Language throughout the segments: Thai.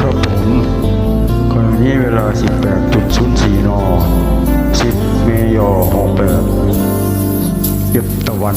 ครับผมขณะนี้เวลา 18.04 น 10 เมยอ68เก็บตะวัน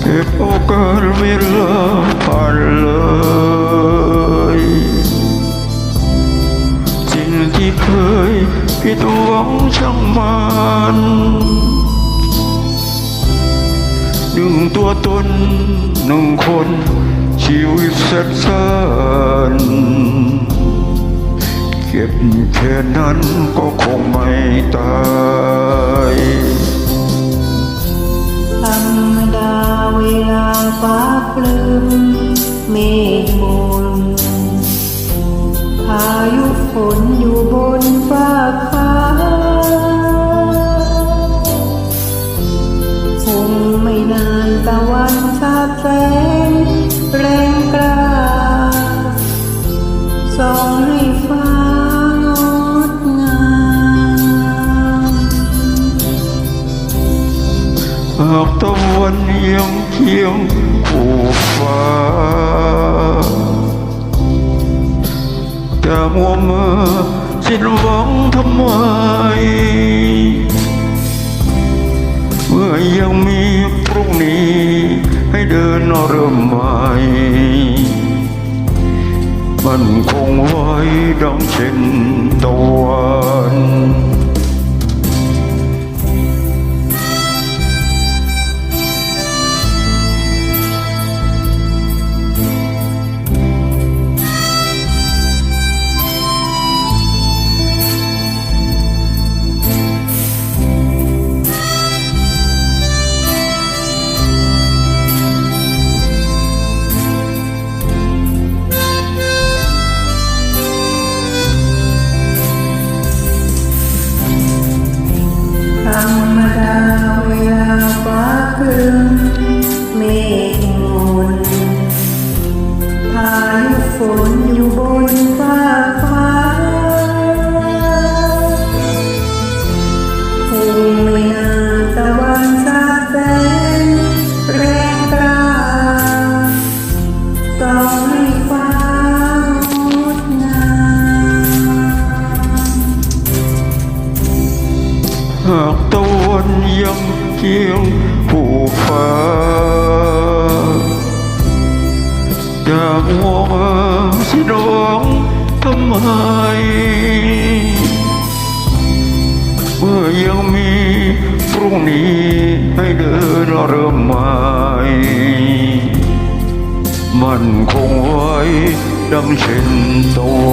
เก็บโอกาสเวลาผ่านเลยสิ่งที่เคยผิดหวังช่างมันหนึ่งตัวตนหนึ่งคน ชีวิตแสนสั้นเก็บแค่นั้นก็คงไม่ตาย ธรรมดาเวลาฟ้าปลื้มเมฆมนพายุฝนอยู่ หากตะวันยังเคียงคู่ฟ้าจะมัวเมื่อสิ้นหวังทำไม เมื่อยังมีพรุ่งนี้ ให้เดินเริ่มใหม่มันคงไว้ดังเช่น เมฆมนพายุฝนอยู่บนฟ้าฟ้าคงไม่นานตะวันสาดแสงแรงกล้าส่องให้ฟ้างดงามหากตะวันยังเคียงผู้ฟ้า จากวเมื่อสิ้นหวังทำไม เมื่อยังมีพรุ่งนี้ให้เดินเริ่มใหม่มันคงไว้ดังเช่นตัว